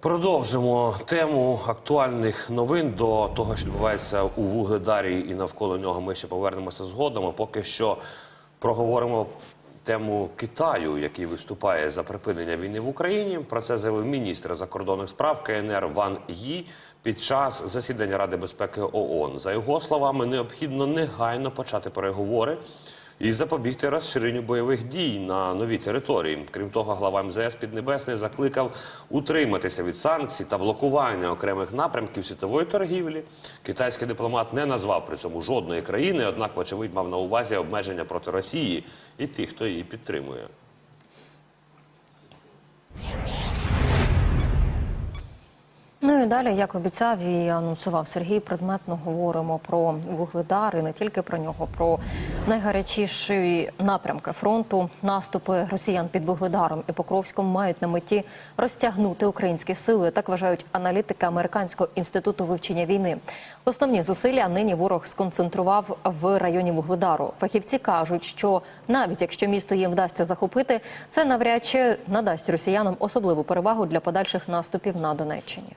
Продовжимо тему актуальних новин до того, що відбувається у Вугледарі, і навколо нього ми ще повернемося згодом. Поки що проговоримо тему Китаю, який виступає за припинення війни в Україні. Про це заявив міністр закордонних справ КНР Ван Ї під час засідання Ради безпеки ООН. За його словами, необхідно негайно почати переговори і запобігти розширенню бойових дій на новій території. Крім того, глава МЗС Піднебесний закликав утриматися від санкцій та блокування окремих напрямків світової торгівлі. Китайський дипломат не назвав при цьому жодної країни, однак, вочевидь, мав на увазі обмеження проти Росії і тих, хто її підтримує. Ну і далі, як обіцяв і анонсував Сергій, предметно говоримо про вугледар і не тільки про нього, про найгарячіші напрямки фронту. Наступи росіян під вугледаром і Покровськом мають на меті розтягнути українські сили. Так вважають аналітики Американського інституту вивчення війни. Основні зусилля нині ворог сконцентрував в районі вугледару. Фахівці кажуть, що навіть якщо місто їм вдасться захопити, це навряд чи надасть росіянам особливу перевагу для подальших наступів на Донеччині.